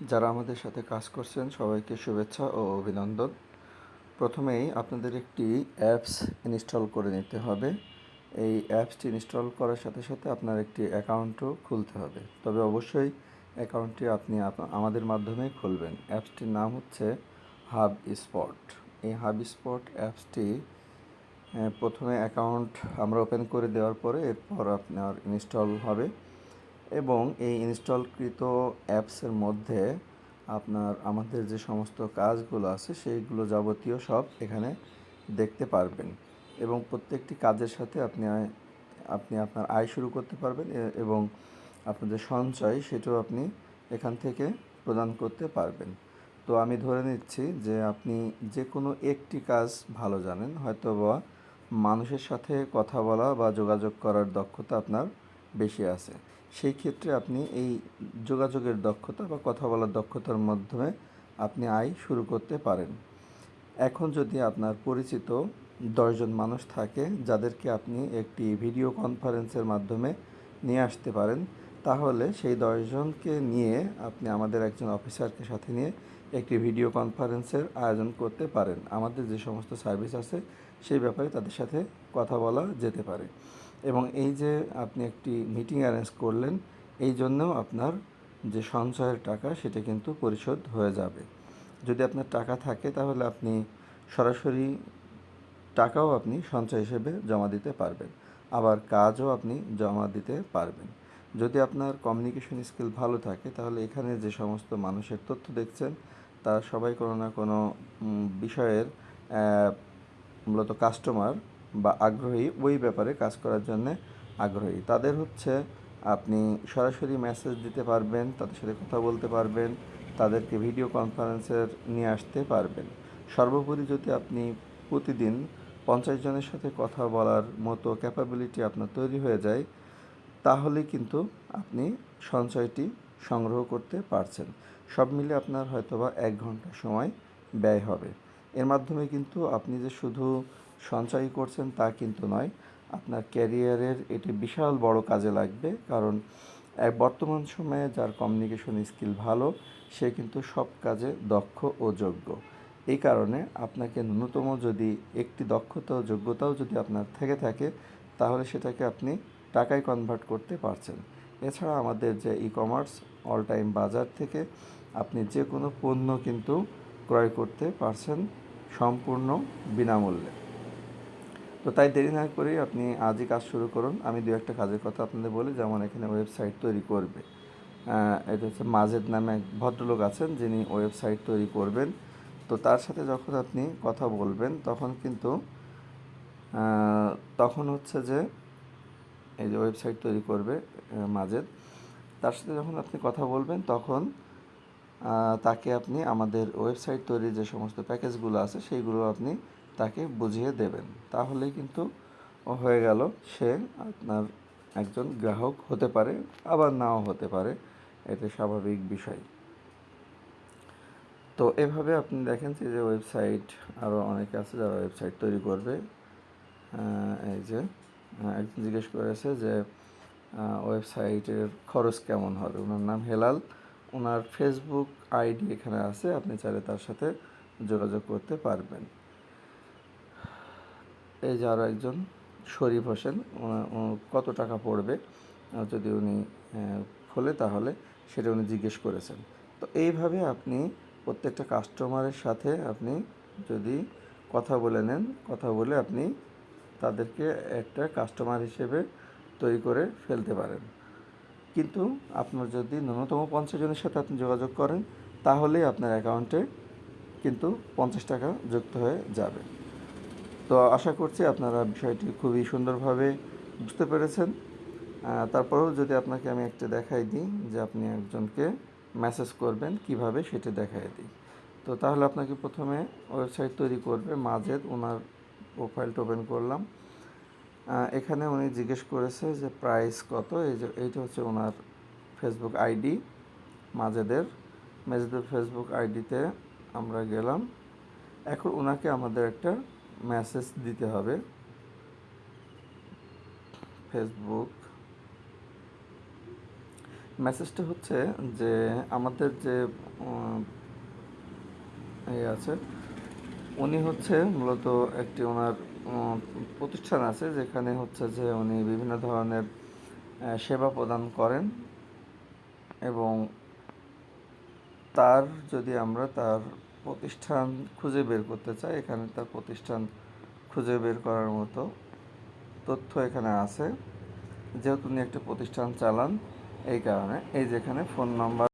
যারা আমাদের সাথে কাজ করছেন, সবাইকে শুভেচ্ছা ও অভিনন্দন। প্রথমেই আপনাদের একটি অ্যাপস ইনস্টল করে নিতে হবে। এই অ্যাপসটি ইনস্টল করার সাথে সাথে আপনার একটি অ্যাকাউন্টও খুলতে হবে। তবে অবশ্যই অ্যাকাউন্টটি আপনি আমাদের মাধ্যমেই খুলবেন। অ্যাপসটির নাম হচ্ছে হাব স্পট। এই হাব স্পট অ্যাপসটি প্রথমে অ্যাকাউন্ট আমরা ওপেন করে দেওয়ার পরে এরপর আপনার ইনস্টল হবে। এবং এই ইনস্টলকৃত অ্যাপসের মধ্যে আপনার আমাদের যে সমস্ত কাজগুলো আছে, সেইগুলো যাবতীয় সব এখানে দেখতে পারবেন। এবং প্রত্যেকটি কাজের সাথে আপনি আপনি আপনার আয় শুরু করতে পারবেন এবং আপনার যে সঞ্চয় সেটাও আপনি এখান থেকে প্রদান করতে পারবেন। তো আমি ধরে নিচ্ছি যে আপনি যে কোনো একটি কাজ ভালো জানেন হয়তো বা মানুষের সাথে কথা বলা বা যোগাযোগ করার দক্ষতা আপনার বেশি আছে। সেই ক্ষেত্রে আপনি এই যোগাযোগের দক্ষতা বা কথা বলার দক্ষতার মাধ্যমে আপনি আয় শুরু করতে পারেন। এখন যদি আপনার পরিচিত দশজন মানুষ থাকে, যাদেরকে আপনি একটি ভিডিও কনফারেন্সের মাধ্যমে নিয়ে আসতে পারেন, তাহলে সেই দশজনকে নিয়ে আপনি আমাদের একজন অফিসারকে সাথে নিয়ে একটি ভিডিও কনফারেন্সের আয়োজন করতে পারেন। আমাদের যে সমস্ত সার্ভিস আছে, সেই ব্যাপারে তাদের সাথে কথা বলা যেতে পারে। এবং এই যে আপনি একটি মিটিং অ্যারেঞ্জ করলেন, এই জন্যও আপনার যে সঞ্চয়ের টাকা, সেটা কিন্তু পরিশোধ হয়ে যাবে। যদি আপনার টাকা থাকে, তাহলে আপনি সরাসরি টাকাও আপনি সঞ্চয় হিসেবে জমা দিতে পারবেন। আবার কাজও আপনি জমা দিতে পারবেন। যদি আপনার কমিউনিকেশন স্কিল ভালো থাকে, তাহলে এখানে যে সমস্ত মানুষের তথ্য দেখছেন, তারা সবাই কোনো না কোনো বিষয়ের মূলত কাস্টমার বা আগ্রহী, ওই ব্যাপারে কাজ করার জন্যে আগ্রহী। তাদের হচ্ছে, আপনি সরাসরি মেসেজ দিতে পারবেন, তাদের সাথে কথা বলতে পারবেন, তাদেরকে ভিডিও কনফারেন্সের নিয়ে আসতে পারবেন। সর্বোপরি যদি আপনি প্রতিদিন পঞ্চাশ জনের সাথে কথা বলার মতো ক্যাপাবিলিটি আপনার তৈরি হয়ে যায় তাহলে কিন্তু আপনি সঞ্চয়টি সংগ্রহ করতে পারছেন। সব মিলে আপনার হয়তোবা এক ঘণ্টা সময় ব্যয় হবে। এর মাধ্যমে কিন্তু আপনি যে শুধু সঞ্চয় করছেন তা কিন্তু নয়, আপনার ক্যারিয়ারের এটি বিশাল বড় কাজে লাগবে। কারণ বর্তমান সময়ে যার কমিউনিকেশন স্কিল ভালো, সে কিন্তু সব কাজে দক্ষ ও যোগ্য। এই কারণে আপনাকে ন্যূনতম যদি একটি দক্ষতা ও যোগ্যতাও যদি আপনার থেকে থাকে, তাহলে সেটাকে আপনি টাকায় কনভার্ট করতে পারছেন। এছাড়া আমাদের যে ই কমার্স অল টাইম বাজার থেকে আপনি যে কোনো পণ্য কিন্তু ক্রয় করতে পারছেন সম্পূর্ণ বিনামূল্যে। তো তাই দেরি না করেই আপনি আজই কাজ শুরু করুন। আমি দু একটা কাজের কথা আপনাদের বলি, যেমন এখানে ওয়েবসাইট তৈরি করবে। এটা হচ্ছে মাজেদ নামে এক ভদ্রলোক আছেন, যিনি ওয়েবসাইট তৈরি করবেন। তো তার সাথে যখন আপনি কথা বলবেন, তখন কিন্তু তখন হচ্ছে যে এই যে ওয়েবসাইট তৈরি করবে মাজেদ। তার সাথে যখন আপনি কথা বলবেন, তখন তাকে আপনি আমাদের ওয়েবসাইট তৈরির যে সমস্ত প্যাকেজগুলো আছে, সেইগুলো আপনি তাকে বুঝিয়ে দেবেন। তাহলেই কিন্তু হয়ে গেল সে আপনার একজন গ্রাহক হতে পারে, আবার নাও হতে পারে। এটা স্বাভাবিক বিষয়। তো এভাবে আপনি দেখেন যে যে ওয়েবসাইট আরও অনেকে আছে যারা ওয়েবসাইট তৈরি করবে। এই যে একজন জিজ্ঞেস করেছে যে ওয়েবসাইটের খরচ কেমন হবে? ওনার নাম হেলাল। ওনার ফেসবুক আইডি এখানে আছে, আপনি চাইলে তার সাথে যোগাযোগ করতে পারবেন। এই যে আরও একজন, শরীফ হোসেন কত টাকা পড়বে? যদি উনি খোলে তাহলে সেটা উনি জিজ্ঞেস করেছেন। তো এইভাবে আপনি প্রত্যেকটা কাস্টমারের সাথে আপনি যদি কথা বলে নেন, কথা বলে আপনি তাদেরকে একটা কাস্টমার হিসেবে তৈরি করে ফেলতে পারেন। কিন্তু আপনার যদি ন্যূনতম পঞ্চাশ জনের সাথে আপনি যোগাযোগ করেন, তাহলেই আপনার অ্যাকাউন্টে কিন্তু পঞ্চাশ টাকা যুক্ত হয়ে যাবে। তো আশা করছি আপনারা বিষয়টি খুবই সুন্দরভাবে বুঝতে পেরেছেন। তারপরেও যদি আপনাকে আমি একটা দেখাই দিই যে আপনি একজনকে মেসেজ করবেন, কীভাবে সেটা দেখাই দিই। তো তাহলে আপনাকে প্রথমে ওয়েবসাইট তৈরি করবে মাজেদ ওনার প্রোফাইলটা ওপেন করলাম। এখানে উনি জিজ্ঞেস করেছে যে প্রাইস কত? এই যে এইটা হচ্ছে ওনার ফেসবুক আইডি মাজেদের। মেজেদের ফেসবুক আইডিতে আমরা গেলাম। এখন ওনাকে আমাদের একটা মেসেজ দিতে হবে। ফেসবুক মেসেজটা হচ্ছে যে আমাদের যে উম, আছে উনি হচ্ছে মূলত একটি ওনার প্রতিষ্ঠান আছে যেখানে হচ্ছে যে উনি বিভিন্ন ধরনের সেবা প্রদান করেন এবং তার যদি আমরা তার প্রতিষ্ঠান খুঁজে বের করতে চাই, এখানে তার প্রতিষ্ঠান খুঁজে বের করার মতো তথ্য এখানে আছে। যেহেতু উনি একটি প্রতিষ্ঠান চালান, এই কারণে, এই যেখানে ফোন নাম্বার